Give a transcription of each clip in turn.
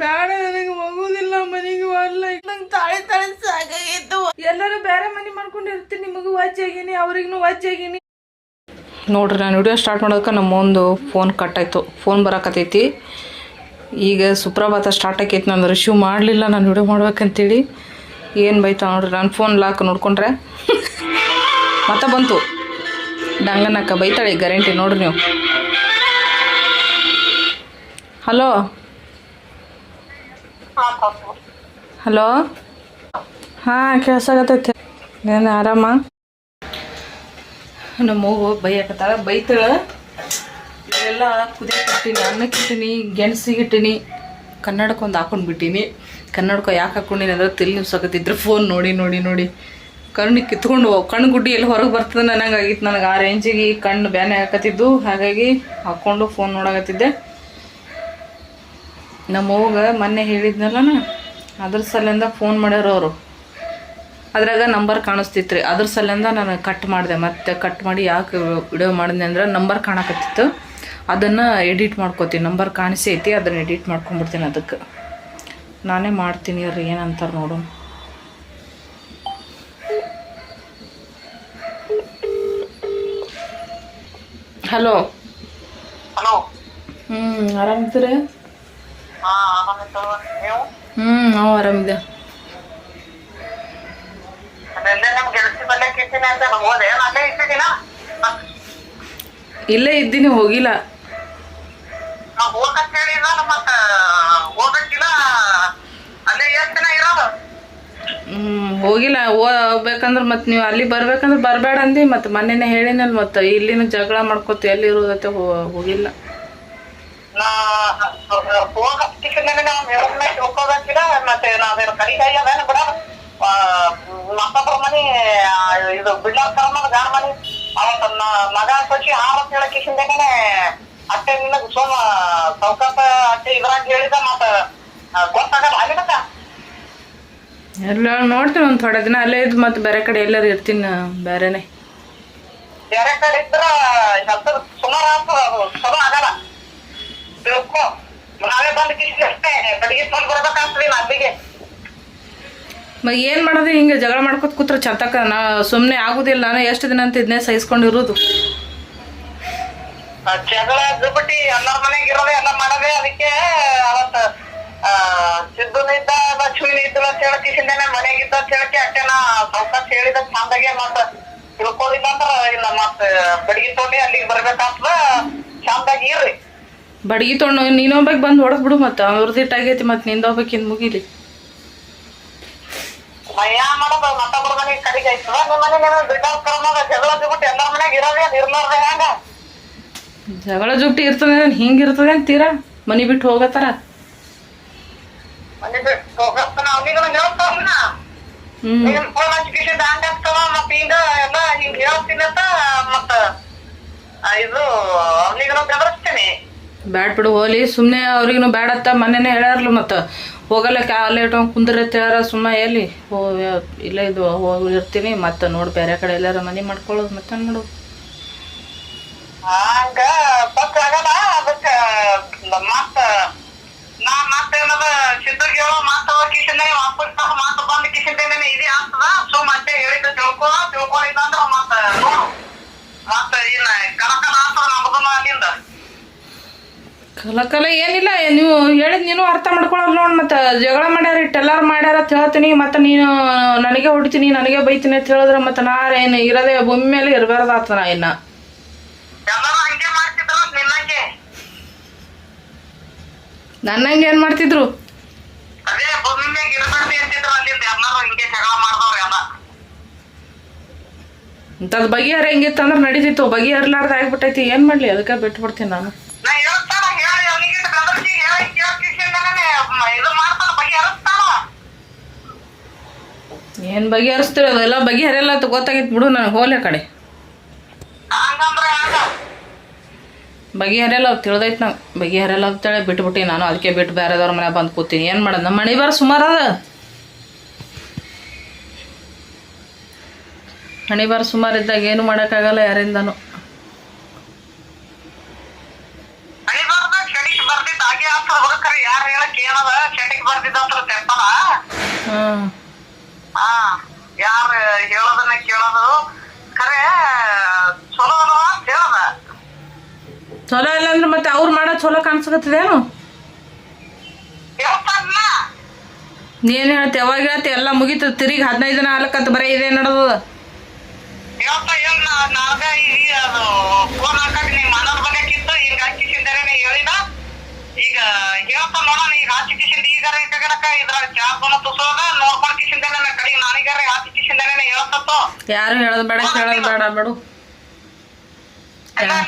ಬೇಡ ನನಗೆ ಹೋಗುದಿಲ್ಲ ಮನೆಗೆ ಬರಲ್ಲ ನಂಗೆ ತಾಳಿ ತಾಳೆ ಸಾಕಾಗಿತ್ತು. ಎಲ್ಲರೂ ಬೇರೆ ಮನೆ ಮಾಡ್ಕೊಂಡಿರ್ತೀನಿ ನಿಮಗೂ ವಾಚ್ ಆಗೀನಿ ಅವ್ರಿಗೂ ವಾಚ್ ಆಗೀನಿ. ನೋಡ್ರಿ ನಾನು ವಿಡಿಯೋ ಸ್ಟಾರ್ಟ್ ಮಾಡೋದಕ್ಕೆ ನಮ್ಮ ಒಂದು ಫೋನ್ ಕಟ್ ಆಯಿತು. ಫೋನ್ ಬರಕತ್ತೈತಿ. ಈಗ ಸುಪ್ರಭಾತ ಸ್ಟಾರ್ಟ್ ಆಕೈತಿ. ನಾನು ರಿಸೀವ್ ಮಾಡಲಿಲ್ಲ ನಾನು ವಿಡಿಯೋ ಮಾಡ್ಬೇಕಂತೇಳಿ. ಏನು ಬೈತಾ ನೋಡ್ರಿ ನಾನು ಫೋನ್ ಲಾಕ್ ನೋಡ್ಕೊಂಡ್ರೆ. ಮತ್ತೆ ಬಂತು. ಡಂಗನಕ್ಕ ಬೈತಾಳೆ ಗ್ಯಾರಂಟಿ ನೋಡ್ರಿ ನೀವು. ಹಲೋ. ಹಲೋ. ಹಾಂ ಕೇಳ್ಸಾಗತ್ತೈತೆ ನಾನು ಆರಾಮ? ನಮ್ಮ ಮಗು ಬೈಯಕತ್ತಾಳ ಬೈತಾಳ. ಇವೆಲ್ಲ ಕುದಿ ಕಟ್ಟಿನಿ ಅನ್ನಕ್ಕಿಟ್ಟಿನಿ ಗೆಣಸಿಗೆ ಇಟ್ಟೀನಿ ಕನ್ನಡಕ್ಕೆ ಒಂದು ಹಾಕೊಂಡು ಬಿಟ್ಟೀನಿ. ಕನ್ನಡಕ್ಕೆ ಯಾಕೆ ಹಾಕೊಂಡಿನಿ ಅಂದ್ರೆ ತಿಳಿ ನುಸಕತ್ತಿದ್ರೆ ಫೋನ್ ನೋಡಿ ನೋಡಿ ನೋಡಿ. ಕಣ್ಣಿಗೆ ಕಿತ್ಕೊಂಡು ಹೋಗ್- ಕಣ್ಣು ಗುಡ್ಡಿ ಎಲ್ಲಿ ಹೊರಗೆ ಬರ್ತದೆ ನನಗಾಗಿತ್ತು ನನಗೆ ಆ ರೇಂಜಿಗೆ ಕಣ್ಣು ಬ್ಯಾನೆ ಹಾಕತ್ತಿದ್ದು ಹಾಗಾಗಿ ಹಾಕ್ಕೊಂಡು ಫೋನ್ ನೋಡಕತ್ತಿದ್ದೆ. ನಮ್ಮ ಮೊನ್ನೆ ಹೇಳಿದ್ನಲ್ಲ ಅದ್ರ ಸಲಿಂದ ಫೋನ್ ಮಾಡ್ಯಾರ ಅವರು. ಅದ್ರಾಗ ನಂಬರ್ ಕಾಣಿಸ್ತಿತ್ತು ರೀ ಅದ್ರ ಸಲಿಂದ ನಾನು ಕಟ್ ಮಾಡಿದೆ. ಮತ್ತೆ ಕಟ್ ಮಾಡಿ ಯಾಕೆ ವಿಡಿಯೋ ಮಾಡಿದೆ ಅಂದ್ರೆ ನಂಬರ್ ಕಾಣಕತ್ತಿತ್ತು. ಅದನ್ನು ಎಡಿಟ್ ಮಾಡ್ಕೋತೀನಿ ನಂಬರ್ ಕಾಣಿಸೈತಿ ಅದನ್ನು ಎಡಿಟ್ ಮಾಡ್ಕೊಂಡ್ಬಿಡ್ತೀನಿ ಅದಕ್ಕೆ. ನಾನೇ ಮಾಡ್ತೀನಿ ರೀ ಏನಂತಾರೆ ನೋಡು. ಹಲೋ ಹಲೋ ಹ್ಞೂ ಆರಾಮಿದ್ದೀರಿ ಹಾ ಆರಾಮಿತ್ತು ನೀವು ಹ್ಞೂ ನಾವು ಆರಾಮಿದ್ದೆ ಅದೆಲ್ಲ ನಮ್ ಗೆಳತಿ ಬಲ್ಲೆ ಕಿಟ್ಟಿನಿ ಅಂತ ನಾವು ಹೋದೆ. ಅಲ್ಲೇ ಇಟ್ಟಿದ್ದೀನ? ಇಲ್ಲೇ ಇದ್ದೀನಿ ಹೋಗಿಲ್ಲ. ಹ್ಮ್, ಹೋಗಿಲ್ಲ. ಹೋಗ್ಬೇಕಂದ್ರ ಮತ್ತೆ ನೀವು ಅಲ್ಲಿ ಬರ್ಬೇಕಂದ್ರ ಬರಬೇಡ ಅಂದಿ ಮತ್ತೆ ಮೊನ್ನೆನೆ ಹೇಳಿನಲ್ಲ ಮತ್ತೆ ಇಲ್ಲಿನ ಜಗಳ ಮಾಡ್ಕೊತ ಎಲ್ಲಿ ಇರೋದತ್ತೆ ಹೋಗಿಲ್ಲ. ನಾ ಹೋಗಕ್ಕಿಲ್ಲ ನಾವು ಮೇಡಮ್ನ ತಿಳ್ಕೊಬೇಕಿಲ್ಲ ಮತ್ತೆ ನಾವೇನು ಕಡಿಗಾಯಿ ಅದೇನು ಬಿಡ. ಮತ್ತೊಬ್ಬರ ಮನಿ ಇದು ಬಿಡ್ಲಾರ್ತಾರ ಗಾಣ ಮನಿ. ಅವತ್ತ ಮಗ ಕೊಚ್ಚಿ ಹಾರ ಅಂತ ಹೇಳಕ್ ಕಿಶಿಂದೇನೆ ಅಟ್ಟೆ ನಿನಗ ಸೋಮ ಸೌಕಾಸ ಅಟ್ಟೆ ಇದ್ರಾಗ ಹೇಳಿದ ಮತ್ತ ಗೊತ್ತಾಗಲ್ಲ ಆಗಿಡತ್ತ ಎಲ್ಲ ನೋಡ್ತೀನಿ ಒಂದು ಥೋಡೆ ದಿನ ಅಲ್ಲೇ ಇದ್ದು ಮತ್ತೆ ಬೇರೆ ಕಡೆ ಎಲ್ಲರೂ ಇರ್ತೀನಿ ಬೇರೆನೆ. ಬೇರೆ ಕಡೆ ಇದ್ರ ಹೆಸರು ಸುಮಾರು ಚಲೋ ಆಗಲ್ಲ. ತಿಳ್ಕೊ ನಾವೇ ಬಂದ್ ಕಿಶಿ ಅಷ್ಟೇ ಬೆಳಿಗ್ಗೆ ಬಂದ್ ಬರ್ಬೇಕಾಗ್ತದೆ ಮದ್ವಿಗೆ ಮಗ ಏನು ಮಾಡೋದು ಹಿಂಗೆ ಜಗಳ ಮಾಡ್ಕೊತ ಕೂತ್ರ ಚತಕ ನಾ ಸುಮ್ಮನೆ ಆಗೋದಿಲ್ಲ ನಾನು ಎಷ್ಟು ದಿನ ಅಂತ ಇದನ್ನೇ ಸಹಿಸ್ಕೊಂಡಿರೋದು. ಆ, ಜಗಳ ಬಿಟ್ಟಿ ಎಲ್ಲರ ಮನೆಗೆ ಇರೋದೇ ಎಲ್ಲ ಮಾಡೋದೇ ಅದಕ್ಕೆ ಅವತ್ತ ಸಿದ್ದುನ ಇದ್ದ ಲಕ್ಷ್ಮಿನ ಇದ್ದಳು ಅಂತ ಹೇಳಕ್ ಕಿಶಿಂದೇನೆ ಇದ್ದ ಅಂತ ಹೇಳಕ್ಕೆ ಅಟ್ಟೆನ ಸ್ವಲ್ಪ ಹೇಳಿದ ಚಂದಾಗೆ ಮತ್ತ ತಿಳ್ಕೊಳ್ಳಿಲ್ಲ ಅಂದ್ರ ಇಲ್ಲ ಮತ್ತ ಬೆಳಗ್ಗೆ ತೊಗೊಂಡು ಅಲ್ಲಿಗೆ ಬರ್ಬೇಕಾಗ್ತದ ಚಂದಾಗಿ ಇರ್ರಿ. ಬಡ್ಗಿ ತೊಗೊಂಡು ನೀನೊಬ್ಬಕ್ಕೆ ಬಂದು ಹೊಡೆದ್ ಬಿಡು ಮತ್ತೆ. ಅವ್ರದ್ದು ಇಟ್ಟಾಗೈತಿ ಮತ್ತೆ ನಿಂದ ಮುಗೀಲಿ. ಇನ್ನು ಮುಗಿಲಿ ಜಗಳ ಜುಟ್ಟಿ ಇರ್ತದೆ ಹಿಂಗ ಇರ್ತದೆ ಅಂತೀರಾ ಮನಿ ಬಿಟ್ಟು ಹೋಗತ್ತಾರ? ನೀನ್ ಇದು ಅವನಿಗೂ ಬೆದರಿಸ್ತೀನಿ ಬ್ಯಾಡ್ ಬಿಡು ಹೋಲಿ ಸುಮ್ಮನೆ ಅವ್ರಿಗೂ ಬ್ಯಾಡತ್ತ ಮೊನ್ನೆನೇ ಹೇಳ್ಯಾರಲ್ಲ ಮತ್ತು. ಹೋಗಲ್ಲ, ಕ್ಯಾ ಲೇಟ್ ಕುಂದಿರತ್ತೆ ಕುಂದ್ರೆ ಹೇಳ್ಯಾರ ಸುಮ್ಮನೆ ಎಲ್ಲಿ? ಹೋ ಇಲ್ಲೇ ಇದು ಹೋಗಿ ಇರ್ತೀನಿ. ಮತ್ತೆ ನೋಡಿ ಬೇರೆ ಕಡೆ ಎಲ್ಲಾರ ಮನೆ ಮಾಡ್ಕೊಳ್ಳೋದು ಮತ್ತೆ ನೋಡು ತಿಳ್ಕೊ ತಿಳ್ಕೊಂಡಿಲ್ಲ ಅಂದ್ರ ಮತ್ತ ಮತ್ತ ಇನ್ನ ಕನಕನ ಅಲ್ಲಿಂದ. ಕಲ ಕಲ ಏನಿಲ್ಲ ನೀವು ಹೇಳಿದ್ ನೀನು ಅರ್ಥ ಮಾಡ್ಕೊಳಲ್ಲ ನೋಡಿ ಮತ್ತೆ. ಜಗಳ ಮಾಡ್ಯಾರ ಇಟ್ಟೆಲ್ಲಾರು ಮಾಡ್ಯಾರ ಅಂತ ಹೇಳ್ತೀನಿ ಮತ್ತೆ ನೀನು ನನಗೆ ಹೊಡಿತೀನಿ ನನಗೆ ಬೈತೀನಿ ಅಂತ ಹೇಳಿದ್ರೆ ಮತ್ತೆ ನಾ ಏನು ಇರೋದೇ ಭೂಮಿ ಮೇಲೆ ಇರಬಾರ್ದಾತ ನಾ ಇನ್ನ ನನ್ನಂಗೆ? ಏನು ಮಾಡ್ತಿದ್ರು? ಇಂಥದ್ದು ಬಗೆಹರ ಹೆಂಗಿತ್ತಂದ್ರೆ ನಡೀತಿತ್ತು ಬಗೆಹರ್ಲಾರ್ದು ಆಗ್ಬಿಟ್ಟೈತಿ ಏನು ಮಾಡ್ಲಿ ಅದಕ್ಕೆ ಬಿಟ್ಬಿಡ್ತೀನಿ ನಾನು. ಇದು ಮಾಡ್ತಾನ ಬಗೆ ಹರಿಸ್ತಾನ ಏನು ಬಗೆಹರಿಸ್ತೀರ ಅದೆಲ್ಲ ಬಗೆಹರಿಯಲ್ಲ ಅಂತ ಗೊತ್ತಾಗಿತ್ತು ಬಿಡು ನನಗೆ ಹೋಲೆ ಕಡೆ. ಹಂಗಂದ್ರ ಹಂಗ. ಬಗೆಹರಿಯಲ್ಲ ಅವ್ರು ತಿಳಿದೈತೆ ನಂಗೆ. ಬಗೆಹರಿಯಲ್ಲ ಅಂತೇಳಿ ಬಿಟ್ಬಿಟ್ಟಿ ನಾನು ಅದಕ್ಕೆ ಬಿಟ್ಟು ಬೇರೆದವ್ರ ಮನೆ ಬಂದು ಕೂತೀನಿ. ಏನು ಮಾಡೋದು ನಮ್ಮ ಮನೆ ಬಾರ ಸುಮಾರು ಅದ. ಹಣಿ ಬಾರ ಸುಮಾರು ಇದ್ದಾಗ ಏನು ಮಾಡೋಕ್ಕಾಗಲ್ಲ ಯಾರಿಂದನೂ ಹಂಗೆ ಆಗ್ತದ ಹುಡುಕರ ಏನದ ಚಟಿಗೆ ಬರ್ದಿದ್ದಂತ್ರ ತೆಪ್ಪದ ಹಾಂ ಯಾರು ಹೇಳೋದನ್ನ ಕೇಳೋದು? ಖರೆ ಚಲೋ ಅಲ್ವಾ ಅಂತ ಹೇಳದ? ಚಲೋ ಇಲ್ಲ ಅಂದ್ರೆ ಮತ್ತೆ ಅವ್ರು ಮಾಡೋ ಚಲೋ ಕಾಣಿಸ್ಕತ್ತಿದೇನು ಹೇಳ್ತಾನ ನೀನು ಹೇಳ್ತಿ ಯಾವಾಗ ಹೇಳ್ತಿ ಎಲ್ಲ ಮುಗೀತು. ತಿರುಗಿ ಹದಿನೈದು ದಿನ ಆಲಕ್ಕಂತ ಬರೀ ಇದೇ ನಡೆದದ. ಹೇಳ್ತಾ ನಾ- ನಾಗ ಈಗ ಅದು ಫೋನ್ ಹಾಕಕ್ ನಿಮ್ ಅಣ್ಣನ ಬಗ್ಗೆ ಕಿತ್ತು ಹಿಂಗ ಹಾಕಿಸಿದ್ದಾರೆ ಹೇಳಿದ ಈಗ ಹೇಳ್ತಾ ನೋಡೋಣ ಈಗ ಹಚ್ಚಿಸಿಂದ ಈಗಾರ ಕಗಡಕ ಇದ್ರಾಗ ಚಾಪನ ತುಸೋದ ನೋಡ್ಕೊಂಡ್ ಕಿಸಿಂದೇನೆ ನನ್ನ ಕಡೆಗೆ ನಾನೀಗಾರ ಹಚ್ಚಿಸಿಂದರೇನೆ ಹೇಳ್ತತ್ತು. ಯಾರು ಹೇಳೋದು ಬೇಡ ಕೇಳೋದು ಬೇಡ ಬಿಡು. ಇರ್ಲೇ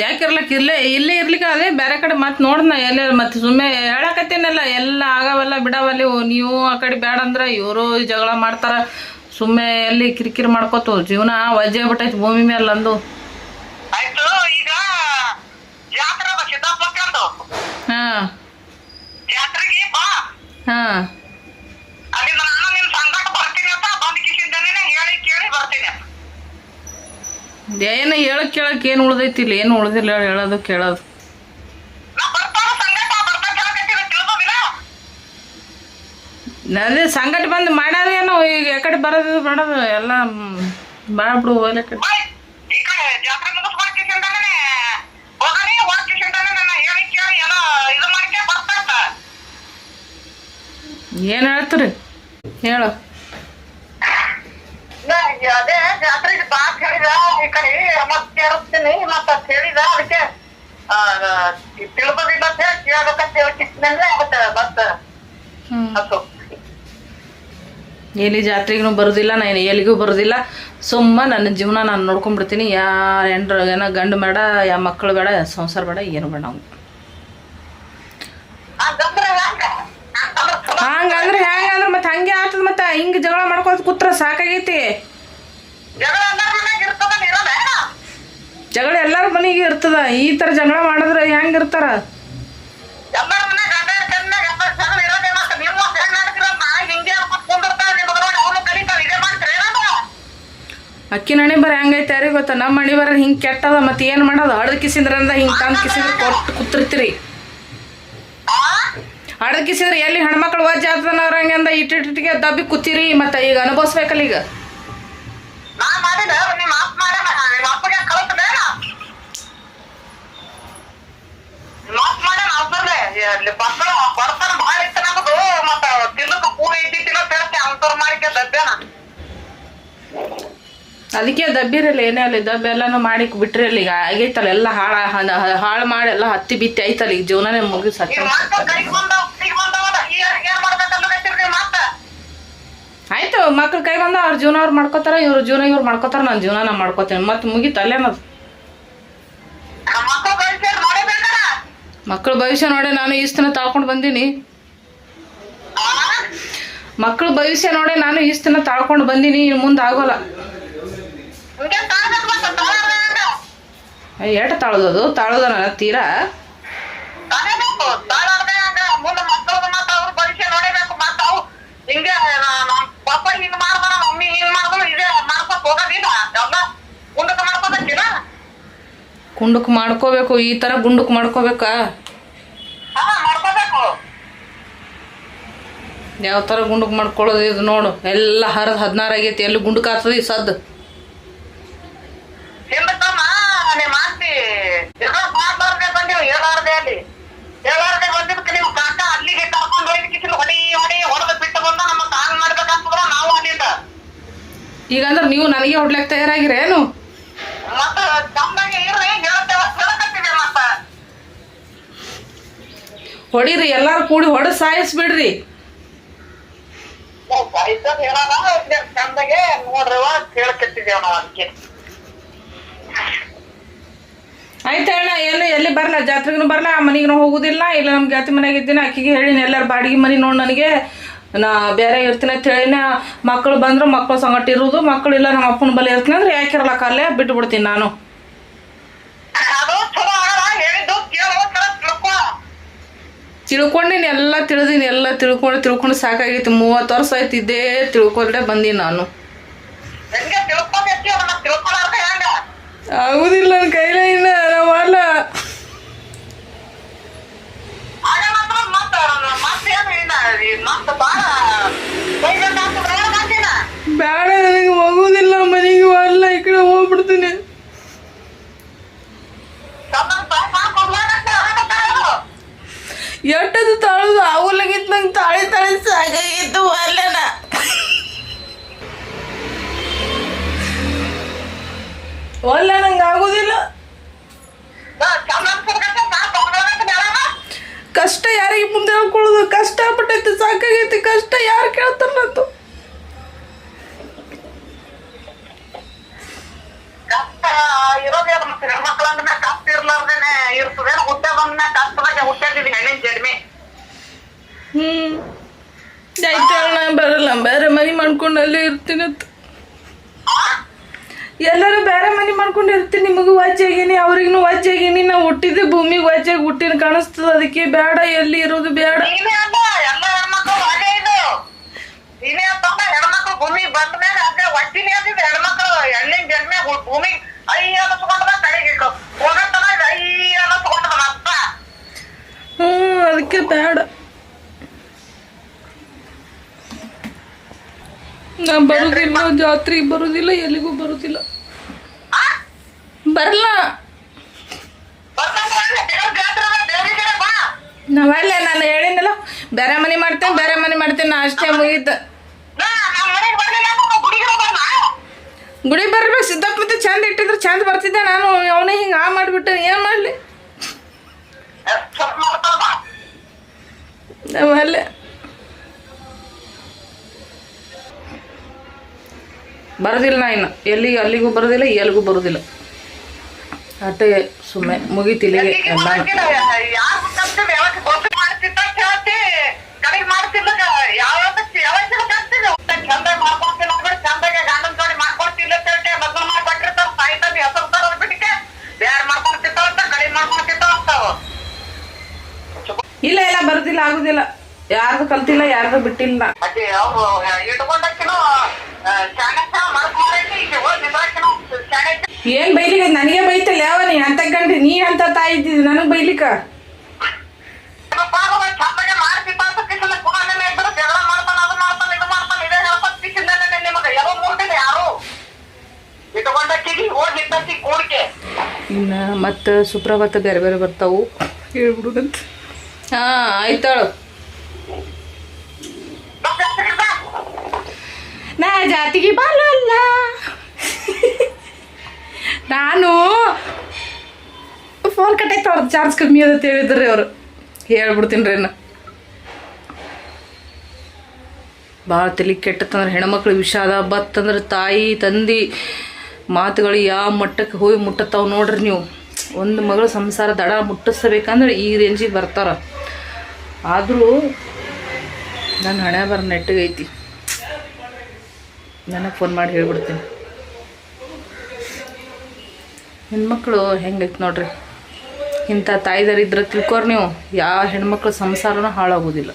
ಯಾಕೆ ಇರ್ಲಕ್ಕ ಇಲ್ಲೇ ಇಲ್ಲೇ ಇರ್ಲಿಕ್ಕೆ ಅದೇ ಬೇರೆ ಕಡೆ ಮತ್ತೆ ನೋಡ್ನ ಎಲ್ಲ ಮತ್ತೆ ಸುಮ್ಮನೆ ಹೇಳಕತ್ತೇನಲ್ಲ ಎಲ್ಲ ಆಗವಲ್ಲ ಬಿಡವಲ್ಲಿ ನೀವು ಆ ಕಡೆ ಬೇಡ ಅಂದ್ರೆ ಇವರು ಜಗಳ ಮಾಡ್ತಾರ. ಸುಮ್ಮನೆ ಎಲ್ಲಿ ಕಿರಿಕಿರಿ ಮಾಡ್ಕೋತು ಜೀವನ ವಜ್ಜೆ ಬಿಟ್ಟೈತಿ ಭೂಮಿ ಮೇಲೆ ಅಂದು ಆಯ್ತು ಈಗ ಜಾತ್ರೆ ಅದ. ಸಿದ್ದಾಪುರಕ್ಕಂದು ಹಾಂ. ಜಾತ್ರೆಗೆ ಬಾ. ಹಾಂ. ಅಲ್ಲಿ ನಾನು ನಿಮ್ ಸಂಗಟ ಬರ್ತೀನಿ ಅಂತ ಬಂದ್ ಕಿಸಿಂದನೇ ಹೇಳಿ ಕೇಳಿ ಬರ್ತೀನಿ. ಏನು ಹೇಳಕ್ ಕೇಳಕ್ ಏನು ಉಳ್ದೈತಿ ಇಲ್ಲ? ಏನು ಉಳ್ದಿಲ್ಲ ಹೇಳು, ಹೇಳೋದು ಕೇಳೋದು. ಸಂಗಟ ಅದೇ ಸಂಘಟ ಬಂದು ಮಾಡೋದೇನು ಏನೋ ಈಗ ಯಾಕಡೆ ಬರೋದು ಮಾಡೋದು ಎಲ್ಲ ಮಾಡ್ಬಿಡು ಹೋಗ್ಲಿಕ್ಕೆ. ಕಡೆ ಬಾಯ್ ಈ ಕಡೆ ಜಾತ್ರೆ ಮುಗಿಸ್ಕೊಂಡ್ ಕಿಸಿಂದನೇ ಹೋಗಣಿ ಹೋಗ್ ಕಿಸಿಂದನೇ ನನ್ನ ಹೇಳಿ ಕೇಳಿ ಎಲ್ಲ ಇದು ಮಾಡ್ಕೆ ಬರ್ತಾ ಇರ್ತ. ಏನು ಹೇಳ್ತೀರಿ? ಹೇಳು. ನಾ ಅದೇ ಜಾತ್ರೆಗೆ ಬಾ ಹೇಳಿದ ಈ ಕಡೆ ಮತ್ತೆ ಇರುತ್ತೀನಿ ಮತ್ತ ಹೇಳಿದ ಅದಕ್ಕೆ ತಿಳಿದೋದಿಲ್ಲ ಅಂತ ಹೇಳಿ ಕೇಳ್ಬೇಕಂತ ಹೇಳಿ ಕಿಸಿಂದನೇ ಮತ್ತೆ ಹತ್ತು ಎಲ್ಲಿ ಜಾತ್ರೆಗೂ ಬರೋದಿಲ್ಲ ನಾನು ಎಲ್ಲಿಗೂ ಬರೋದಿಲ್ಲ. ಸುಮ್ಮ ನನ್ನ ಜೀವನ ನಾನು ನೋಡ್ಕೊಂಡ್ಬಿಡ್ತೀನಿ. ಯಾರ ಹೆಂಡ್ರ ಏನೋ ಗಂಡು ಬೇಡ ಯಾ ಮಕ್ಕಳು ಬೇಡ ಸಂಸಾರ ಬೇಡ ಏನು ಬೇಡ ನಾವು ಹಂಗಂದ್ರೆ ಹೆಂಗ ಹಂಗಂದ್ರೆ ಮತ್ತೆ ಹಂಗೆ ಆಗ್ತದ ಮತ್ತೆ ಹಿಂಗೆ ಜಗಳ ಮಾಡ್ಕೊತ ಕುತ್ರ ಸಾಕಾಗೈತಿ. ಜಗಳ ಎಲ್ಲಾರ ಮನೆಗೆ ಇರ್ತದ. ಈ ತರ ಜಗಳ ಮಾಡಿದ್ರೆ ಹೆಂಗ ಇರ್ತಾರ? ಅಕ್ಕಿ ನಣಿ ಬರ ಹೆಂಗೈತೆ ಯಾರಿಗೆ ಗೊತ್ತಾ? ನಮ್ಮ ಮಣಿ ಬರ ಹಿಂಗೆ ಕೆಟ್ಟದ ಮತ್ತೆ ಏನು ಮಾಡೋದು? ಹಡ್ದು ಕಿಸಿಂದ್ರಂದ ಹಿಂಗೆ ತಂದು ಕಿಸಿಂದ್ರ ಕೊಟ್ಟು ಕೂತಿರ್ತೀರಿ? ಹಡ್ದು ಕಿಸಿದ್ರೆ ಎಲ್ಲಿ ಹೆಣ್ಮಕ್ಳು ವಜ್ಜ ಆಗ್ತದನವ್ರ ಹಂಗೆ ಅಂದ ಇಟ್ಟಿಟ್ಟಿಗೆ ದಬ್ಬಿ ಕೂತಿರಿ ಮತ್ತೆ ಈಗ ಅನುಭವಿಸ್ಬೇಕಲ್ಲ ಈಗ. ಅದಕ್ಕೆ ದಬ್ಬಿರಲ್ಲ ಏನೇ ಅಲ್ಲಿ ದಬ್ಬಿ ಎಲ್ಲಾನು ಮಾಡಿ ಬಿಟ್ರಿ ಅಲ್ಲಿ ಈಗ ಆಗೈತಲ್ಲ ಎಲ್ಲ ಹಾಳ ಹಾಳು ಮಾಡಿ ಎಲ್ಲ ಹತ್ತಿ ಬಿತ್ತಿ ಐತಲ್ಲ ಈಗ ಜೀವನನೇ ಮುಗಿ ಸತ್ತ ಈಗ ಮತ್ತೆ ಕೈಗೆ ಬಂದವ ಕೈಗೆ ಬಂದವಲ್ಲ ಈಗ ಏನ್ ಮಾಡ್ಬೇಕಂತ ಹೇಳ್ತೀರಿ ಮತ್ತೆ ಆಯ್ತು ಮಕ್ಳು ಕೈ ಬಂದ ಅವ್ರ ಜೀವನ ಅವ್ರು ಮಾಡ್ಕೋತಾರ ಇವ್ರ ಜೀವನ ಇವ್ರು ಮಾಡ್ಕೋತಾರ ನನ್ನ ಜೀವನ ನಾ ಮಾಡ್ಕೋತೀನಿ. ಮತ್ತೆ ಮುಗೀತು ಅಲ್ಲೇನದು ಅನ್ನೋದು ಮಕ್ಕಳು ಭವಿಷ್ಯ ನೋಡಿ ನಾನು ಈಸ್ತನ ತಾಳ್ಕೊಂಡು ಬಂದೀನಿ. ಮಕ್ಕಳ ಭವಿಷ್ಯ ನೋಡಿ ನಾನು ಈಸ್ತನ ತಾಳ್ಕೊಂಡು ಬಂದೀನಿ ಇನ್ನು ಮುಂದೆ ಆಗೋಲ್ಲ. ಏಟ ತಾಳೋದದು? ತಾಳೋದ ನನ್ನ ತೀರಾ. ಹಿಂಗೆ ಪಪ್ಪ ಹಿಂಗ್ ಮಾಡ್ತಾನ ಮಮ್ಮಿ ಹಿಂಗ್ ಮಾಡಿದ್ರು ಇದೇ. ಮಾಡ್ಕೊತ ಹೋಗೋದಿಲ್ಲ. ಎಲ್ಲ ಮುಂದಕ್ಕೆ ಮಾಡ್ಕೋಬೇಕಿಲ್ಲ ಗುಂಡಕ್ ಮಾಡ್ಕೋಬೇಕು ಈ ತರ ಗುಂಡಕ್ ಮಾಡ್ಕೋಬೇಕಾ? ಹಾ ಮಾಡ್ಕೋಬೇಕು. ಯಾವ ತರ ಗುಂಡಕ್ ಮಾಡ್ಕೊಳ್ಳೋದು ಇದು ನೋಡು. ಎಲ್ಲ ಹರದ್ ಹದಿನಾರು ಆಗೈತಿ. ಎಲ್ಲಿ ಗುಂಡಕ್ ಆಗ್ತದೆ ಈ ಸದ್ದು. ಹೇಳಾರ್ದೆ ಬಂದಿದ್ದಕ್ಕೆ ನೀವು ಕಾಕ ಅಲ್ಲಿಗೆ ಕರ್ಕೊಂಡು ಹೋಗಿ ಕಿಚನ್ ಹೊಡಿ. ಹೊಡಿ ಹೊರಗೆ ಬಿಟ್ಟು ಬಂದು ನಮ್ಮ ಕಾಲ್ ಮಾಡ್ಬೇಕಂತಂದ್ರ ನಾವು ಅಲ್ಲಿಂದ. ಈಗಂದ್ರೆ ನೀವು ನನಗೆ ಹೊಡ್ಲಿಕ್ಕೆ ತಯಾರಾಗಿರೇನು ಮತ್ತ ಚಂದಾಗಿ ಇರ್ರಿ ಹೇಳ್ತೇವ ಹೇಳಕತ್ತೀವಿ ಮತ್ತ. ಹೊಡೀರಿ ಎಲ್ಲಾರು ಕೂಡಿ ಹೊಡೆದು ಸಾಯಿಸ್ಬಿಡ್ರಿ. ಬಿಡ್ರಿ ಹೇಳಲ್ಲ ಚಂದಾಗೆ ನೋಡ್ರವ ಕೇಳಕತ್ತಿದ್ದೇವ್ ನಾವು ಅದಕ್ಕೆ. ಆಯ್ತು ಅಣ್ಣ ಏನು ಎಲ್ಲಿ ಬರಲ್ಲ ಜಾತ್ರೆಗೂ ಬರಲ್ಲ ಆ ಮನೆಗೂ ಹೋಗುದಿಲ್ಲ? ಇಲ್ಲ ನಮ್ಮ ಜಾತಿ ಮನೆಗೆ ಇದ್ದೀನಿ. ಆಕಿಗೆ ಹೇಳಿನ ಎಲ್ಲರೂ ಬಾಡಿಗೆ ಮನೆ ನೋಡಿ ನನಗೆ. ನಾ ಬೇರೆ ಇರ್ತೀನಿ ಅಂತ ಹೇಳಿನ. ಮಕ್ಕಳು ಬಂದ್ರೆ ಮಕ್ಕಳು ಸಂಗಟ ಇರೋದು. ಮಕ್ಕಳು ಇಲ್ಲ ನಮ್ಮ ಅಪ್ಪನ ಬಳಿ ಇರ್ತೀನಿ ಅಂದ್ರೆ ಯಾಕೆ ಇರಲ್ಲ ಕಾಲೇ? ಬಿಟ್ಟು ಬಿಡ್ತೀನಿ ನಾನು. ತಿಳ್ಕೊಂಡಿನಿ ಎಲ್ಲ ತಿಳಿದೀನಿ ಎಲ್ಲ ತಿಳ್ಕೊಂಡು ತಿಳ್ಕೊಂಡು ಸಾಕಾಗಿತ್ತು ಮೂವತ್ತು ವರ್ಷ ಆಯ್ತು ಇದೇ ತಿಳ್ಕೊಂಡೆ ಬಂದೀನಿ ನಾನು. ಆಗುದಿಲ್ಲ ನನ್ನ ಕೈಲೇ ಬೇಡ ನನಗೆ ಹೋಗೋದಿಲ್ಲ ಮನೆಗೆ ಅಲ್ಲ ಈ ಕಡೆ ಹೋಗ್ಬಿಡ್ತೀನಿ. ಎಟ್ಟದು ತಾಳದು ಅವಲಗಿತ್ತು ನಂಗೆ ತಾಳಿ. ತಾಳಿ ಸಾಕಾಗಿತ್ತು ಅಲ್ಲನ? ಒಲ್ಲ ನಂಗೆ ಆಗೋದಿಲ್ಲ. ಕಷ್ಟ ಯಾರಿಗೆ ಮುಂದೆ ಹಾಕೊಳ್ಳೋದು? ಕಷ್ಟ ಆಗ್ಬಿಟ್ಟೈತಿ ಸಾಕಾಗೈತಿ ಕಷ್ಟ ಯಾರು ಕೇಳ್ತಾರ ನಂತು ಹೆಣ್ಮಕ್ಳು ಅಂದ್ಮೇಲೆ ಕಷ್ಟ ಇರ್ಲಾರ್ದೇನೆ ಇರ್ತದೆ. ಹುಟ್ಟೆ ಬಂದ್ಮೇಲೆ ಕಷ್ಟದಾಗ ಹುಟ್ಟಿದೀವಿ ಹೆಣ್ಣಿನ ಜನ್ಮೆ. ಹ್ಮ್. ಆಯ್ತು ಅಣ್ಣ ಬರಲ್ಲ. ಬೇರೆ ಮನೆ ಮಾಡ್ಕೊಂಡು ಅಲ್ಲೇ ಇರ್ತೀನಿ ಎಲ್ಲರೂ ಬೇರೆ ಮನೆ ಮಾಡ್ಕೊಂಡು ಇರ್ತೀನಿ. ನಿಮಗೂ ವಾಚ್ ಆಗೀನಿ ಅವ್ರಿಗೂ ವಾಚ್ ನಾ ಹುಟ್ಟಿದ್ದೆ ಭೂಮಿಗೆ ವಾಚ್ ಆಗಿ ಹುಟ್ಟಿನ. ಕಾಣಿಸ್ತದ ಅದಕ್ಕೆ. ಬೇಡ ಎಲ್ಲಿ ಇರೋದು ಬೇಡ. ಭೂಮಿಗೆ ಬಂದ್ಮೇಲೆ ಅದೇ ಒಟ್ಟಿನೇ ಅದಿದೆ. ಹೆಣ್ಮಕ್ಳು ಹೆಣ್ಣಿನ ಜನ್ಮೆ ಭೂಮಿಗೆ ಅದಕ್ಕೆ ಬೇಡ. ನಾ ಬರುದಿಲ್ಲ ಜಾತ್ರೆಗೆ ಬರುದಿಲ್ಲ ಎಲ್ಲಿಗೂ ಬರುದಿಲ್ಲ. ಬರಲ್ಲ ನಾವಲ್ಲ ನಾನು ಹೇಳಿನಲ್ಲ ಬೇರೆ ಮನೆ ಮಾಡ್ತೇನೆ ಬೇರೆ ಮನೆ ಮಾಡ್ತೇನೆ ನಾ ಅಷ್ಟೇ ಮುಗೀತು. ಗುಡಿ ಬರ್ಬೇಕು ಸಿದ್ದಪ್ಪ ಮತ್ತೆ ಚಂದ ಇಟ್ಟಿದ್ರೆ, ಚಂದ ಬರ್ತಿದ್ದೆ ನಾನು. ಅವನೇ ಹಿಂಗೆ ಆ ಮಾಡಿಬಿಟ್ಟೆ, ಏನು ಮಾಡಲಿ? ಸ್ವಲ್ಪ ಬರೋದಿಲ್ಲ ನಾ ಇನ್ನು. ಎಲ್ಲಿಗೆ, ಅಲ್ಲಿಗೂ ಬರೋದಿಲ್ಲ, ಎಲ್ಲಿಗೂ ಬರೋದಿಲ್ಲ. ಅಟ್ಟೆ ಸುಮ್ಮನೆ ಮುಗೀತಿಲ್ಲ ಎಲ್ಲ ಇಲ್ಲ ಇಲ್ಲ ಬರೋದಿಲ್ಲ ಆಗುದಿಲ್ಲ. ಯಾರ್ದು ಕಲ್ತಿಲ್ಲ ಯಾರ್ದು ಬಿಟ್ಟಿಲ್ಲ. ಏನ್ ಬೈಲಿಕ ನನಗೆ ಬೈತಲ್ಲ ಯಾವ ನೀ ಅಂತ ಕಂಡ್ರಿ ನೀ ಅಂತ ತಾಯಿ ಇದ್ದಿದ್ದು ನನಗೆ ಕೂಡಿಕೆ. ಇನ್ನು ಮತ್ತೆ ಸುಪ್ರಭಾತ ಬೇರೆ ಬೇರೆ ಬರ್ತಾವು. ಹೇಳ್ಬಿಡುದಂತ ಹಾಂ, ಆಯ್ತಾಳು. ನಾ ಜಾತಿಗೆ ಬಾಲಲ್ಲ ನಾನು ಫೋನ್ ಕಟ್ಟೈತೆ ಅವ್ರದ್ದು ಚಾರ್ಜ್ ಕಮ್ಮಿ ಅದ ಹೇಳಿದ್ರಿ ಅವರು. ಹೇಳ್ಬಿಡ್ತೀನಿ ರೀ ಭಾಳ ತಲೆ ಕೆಟ್ಟತ್ತಂದ್ರೆ ಹೆಣ್ಮಕ್ಳು ವಿಷಾದ ಬತ್ತಂದ್ರೆ ತಾಯಿ, ತಂದಿ, ಮಾತುಗಳು ಯಾವ ಮಟ್ಟಕ್ಕೆ ಹೋಗಿ ಮುಟ್ಟತ್ತಾವ ನೋಡ್ರಿ ನೀವು. ಒಂದು ಮಗಳು ಸಂಸಾರ ದಡ ಮುಟ್ಟಿಸ್ಬೇಕಂದ್ರೆ ಈ ರೇಂಜಿಗೆ ಬರ್ತಾರ. ಆದರೂ ನನ್ನ ಹಣೆ ಬರ ನೆಟ್ಟಗೈತಿ ನನಗೆ ಫೋನ್ ಮಾಡಿ ಹೇಳ್ಬಿಡ್ತೀನಿ. ಹೆಣ್ಮಕ್ಳು ಹೆಂಗೈತೆ ನೋಡ್ರಿ? ಇಂಥ ತಾಯಿದಾರಿದ್ರೆ ತಿಳ್ಕೊರ್ ನೀವು. ಯಾವ ಹೆಣ್ಮಕ್ಳು ಸಂಸಾರನೂ ಹಾಳಾಗೋದಿಲ್ಲ.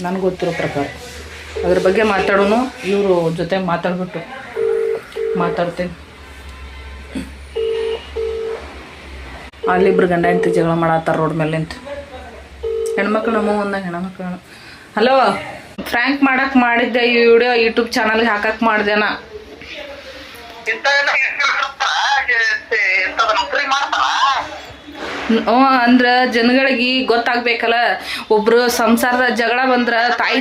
ನನಗೆ ಗೊತ್ತಿರೋ ಪ್ರಕಾರ. ಅದ್ರ ಬಗ್ಗೆ ಮಾತಾಡೋನು ಇವರು ಜೊತೆ ಮಾತಾಡ್ಬಿಟ್ಟು ಮಾತಾಡ್ತೀನಿ. ಅಲ್ಲಿಬ್ರು ಗಂಡ ಹೆಂಡತಿ ಜಗಳ ಮಾಡತ್ತಾರ ರೋಡ್ ಮೇಲೆ ನಿಂತು. ಹೆಣ್ಮಕ್ಳು ನಮ್ಮ ಒಂದಾಗ ಹೆಣ್ಮಕ್ಳು ಹಲೋ ಫ್ರ್ಯಾಂಕ್ ಮಾಡಕ್ ಮಾಡಿದ್ದೆ ಈ ವಿಡಿಯೋ ಯೂಟ್ಯೂಬ್ ಚಾನಲ್ಗೆ ಹಾಕಕ್ ಮಾಡಿದೆ ಹ್ಞೂ ಅಂದ್ರೆ ಜನಗಳಿಗೆ ಗೊತ್ತಾಗ್ಬೇಕಲ್ಲ ಒಬ್ರು ಸಂಸಾರದ ಜಗಳ ಬಂದ್ರ ತಾಯಿ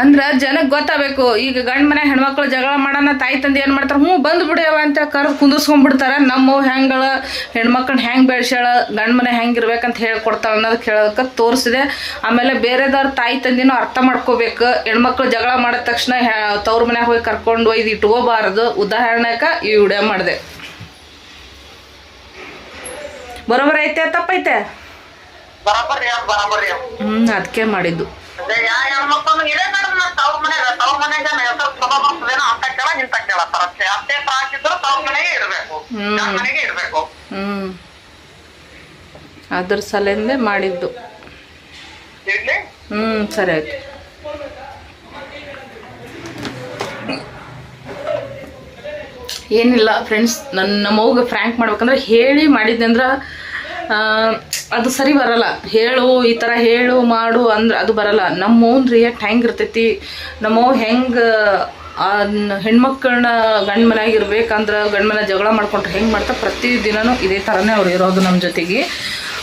ಅಂದ್ರೆ ಜನಕ್ಕೆ ಗೊತ್ತಾಗಬೇಕು ಈಗ ಗಂಡ ಮನೆ ಹೆಣ್ಮಕ್ಳು ಜಗಳ ಮಾಡೋಣ ತಾಯಿ ತಂದೆ ಏನು ಮಾಡ್ತಾರೆ ಹ್ಞೂ ಬಂದು ಬಿಡ್ಯವ ಅಂತ ಕರೆದು ಕುಂದಿಸ್ಕೊಂಡ್ಬಿಡ್ತಾರೆ ನಮ್ಮ ಹೆಂಗಳ ಹೆಣ್ಮಕ್ಳನ್ನ ಹೆಂಗೆ ಬೆಳ್ಸ್ಯಾಳ ಗಂಡ ಮನೆ ಹೆಂಗೆ ಇರ್ಬೇಕಂತ ಹೇಳ್ಕೊಡ್ತಾಳೆ ಅನ್ನೋದು ಕೇಳೋದಕ್ಕೆ ತೋರಿಸಿದೆ. ಆಮೇಲೆ ಬೇರೆದವ್ರ ತಾಯಿ ತಂದಿನೂ ಅರ್ಥ ಮಾಡ್ಕೋಬೇಕು ಹೆಣ್ಮಕ್ಳು ಜಗಳ ಮಾಡಿದ ತಕ್ಷಣ ತವ್ರ ಮನ್ಯಾಗ ಹೋಗಿ ಕರ್ಕೊಂಡು ಒಯ್ದು ಇಟ್ಕೋಬಾರದು. ಉದಾಹರಣೆಗೆ ಈ ವಿಡಿಯೋ ಮಾಡಿದೆ. ಬರೋಬರ ಐತೆ ತಪ್ಪೈತೆ? ಹ್ಮ್ ಅದಕ್ಕೆ ಮಾಡಿದ್ದು. ಹ್ಮ್. ಅದ್ರ ಸಲಿಂದೆ ಮಾಡಿದ್ದು. ಹ್ಮ್ ಸರಿ ಆಯ್ತು. ಏನಿಲ್ಲ ಫ್ರೆಂಡ್ಸ್ ನನ್ನ ನಮ್ಮವ್ಗೆ ಫ್ರ್ಯಾಂಕ್ ಮಾಡ್ಬೇಕಂದ್ರೆ ಹೇಳಿ ಮಾಡಿದ್ದೆ ಅಂದ್ರೆ ಅದು ಸರಿ ಬರಲ್ಲ. ಹೇಳು, ಈ ಥರ ಹೇಳು, ಮಾಡು ಅಂದ್ರೆ ಅದು ಬರಲ್ಲ. ನಮ್ಮ ಓನ್ ರಿಯಾಕ್ಟ್ ಹೆಂಗೆ ಇರ್ತೈತಿ? ನಮ್ಮವ್ ಹೆಂಗೆ ಹೆಣ್ಮಕ್ಳನ್ನ ಗಂಡ ಮನೆಯಾಗಿರ್ಬೇಕಂದ್ರೆ ಗಂಡ ಮನೆ ಜಗಳ ಮಾಡ್ಕೊಂಡ್ರೆ ಹೆಂಗೆ ಮಾಡ್ತಾರೆ ಪ್ರತಿ ದಿನವೂ ಇದೇ ಥರನೇ ಅವ್ರು ಇರೋದು ನಮ್ಮ ಜೊತೆಗೆ.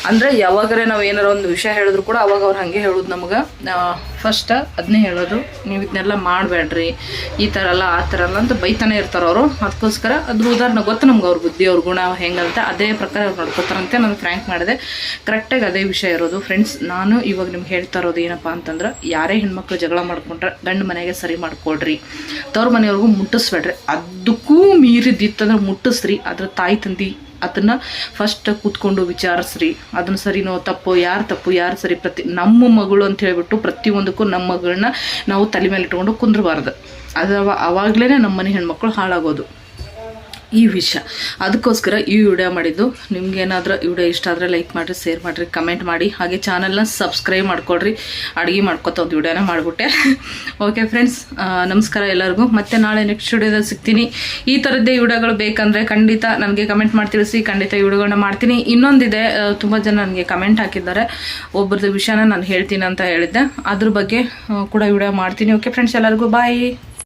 ಅಂದರೆ ಯಾವಾಗಾರ ನಾವು ಏನಾರ ಒಂದು ವಿಷಯ ಹೇಳಿದ್ರು ಕೂಡ ಅವಾಗ ಅವ್ರು ಹಾಗೆ ಹೇಳೋದು ನಮಗ. ಫಸ್ಟ್ ಅದನ್ನೇ ಹೇಳೋದು. ನೀವು ಇದನ್ನೆಲ್ಲ ಮಾಡಬೇಡ್ರಿ ಈ ಥರ ಅಲ್ಲ, ಆ ಥರ ಅಲ್ಲ ಅಂತ ಬೈತಾನೆ ಇರ್ತಾರೆ ಅವರು. ಅದಕ್ಕೋಸ್ಕರ ಅದ್ರ ಉದಾಹರಣೆ ಗೊತ್ತು ನಮ್ಗೆ ಅವ್ರ ಬುದ್ಧಿ, ಅವ್ರ ಗುಣ ಹೆಂಗಂತ ಅದೇ ಪ್ರಕಾರ ಅವ್ರು ನೋಡ್ಕೋತಾರಂತೆ ನಾನು ಫ್ರ್ಯಾಂಕ್ ಮಾಡಿದೆ. ಕರೆಕ್ಟಾಗಿ ಅದೇ ವಿಷಯ ಇರೋದು. ಫ್ರೆಂಡ್ಸ್ ನಾನು ಇವಾಗ ನಿಮ್ಗೆ ಹೇಳ್ತಾ ಇರೋದು ಏನಪ್ಪ ಅಂತಂದ್ರೆ, ಯಾರೇ ಹೆಣ್ಮಕ್ಳು ಜಗಳ ಮಾಡ್ಕೊಂಡ್ರೆ ಗಂಡು ಮನೆಗೆ ಸರಿ ಮಾಡ್ಕೊಳ್ರಿ ತವ್ರ ಮನೆಯವ್ರಿಗೂ ಮುಟ್ಟಿಸ್ಬೇಡ್ರಿ. ಅದಕ್ಕೂ ಮೀರಿದ್ದಿತ್ತಂದ್ರೆ ಮುಟ್ಟಿಸ್ರಿ. ಅದ್ರ ತಾಯಿ ತಂದಿ ಅದನ್ನ ಫಸ್ಟ್ ಕೂತ್ಕೊಂಡು ವಿಚಾರಿಸ್ರಿ. ಅದನ್ನ ಸರಿನೋ ತಪ್ಪು, ಯಾರು ತಪ್ಪು, ಯಾರು ಸರಿ ಪ್ರತಿ, ನಮ್ಮ ಮಗಳು ಅಂತ ಹೇಳ್ಬಿಟ್ಟು ಪ್ರತಿಯೊಂದಕ್ಕೂ ನಮ್ಮ ಮಗಳನ್ನ ನಾವು ತಲೆ ಮೇಲೆ ಇಟ್ಕೊಂಡು ಕುಂದ್ರಬಾರ್ದು. ಅದು ಅವಾಗಲೇ ನಮ್ಮ ಮನೆ ಹೆಣ್ಮಕ್ಳು ಹಾಳಾಗೋದು. ಈ ವಿಷಯ. ಅದಕ್ಕೋಸ್ಕರ ಈ ವಿಡಿಯೋ ಮಾಡಿದ್ದು. ನಿಮ್ಗೆ ಏನಾದರೂ ಈ ವಿಡಿಯೋ ಇಷ್ಟ ಆದರೆ ಲೈಕ್ ಮಾಡಿರಿ ಶೇರ್ ಮಾಡಿರಿ ಕಮೆಂಟ್ ಮಾಡಿ. ಹಾಗೆ ಚಾನಲ್ನ ಸಬ್ಸ್ಕ್ರೈಬ್ ಮಾಡ್ಕೊಳ್ರಿ. ಅಡುಗೆ ಮಾಡ್ಕೊತ ಒಂದು ವಿಡಿಯೋನ ಮಾಡಿಬಿಟ್ಟೆ. ಓಕೆ ಫ್ರೆಂಡ್ಸ್ ನಮಸ್ಕಾರ ಎಲ್ಲರಿಗೂ. ಮತ್ತೆ ನಾಳೆ ನೆಕ್ಸ್ಟ್ ವಿಡಿಯೋದಲ್ಲಿ ಸಿಗ್ತೀನಿ. ಈ ಥರದ್ದೇ ವಿಡಿಯೋಗಳು ಬೇಕಂದರೆ ಖಂಡಿತ ನನಗೆ ಕಮೆಂಟ್ ಮಾಡಿ ತಿಳಿಸಿ. ಖಂಡಿತ ವಿಡಿಯೋಗಳನ್ನ ಮಾಡ್ತೀನಿ. ಇನ್ನೊಂದಿದೆ ತುಂಬ ಜನ ನನಗೆ ಕಮೆಂಟ್ ಹಾಕಿದ್ದಾರೆ. ಒಬ್ಬರದ್ದು ವಿಷಯನ ನಾನು ಹೇಳ್ತೀನಿ ಅಂತ ಹೇಳಿದ್ದೆ. ಅದ್ರ ಬಗ್ಗೆ ಕೂಡ ವಿಡಿಯೋ ಮಾಡ್ತೀನಿ. ಓಕೆ ಫ್ರೆಂಡ್ಸ್ ಎಲ್ಲರಿಗೂ ಬಾಯ್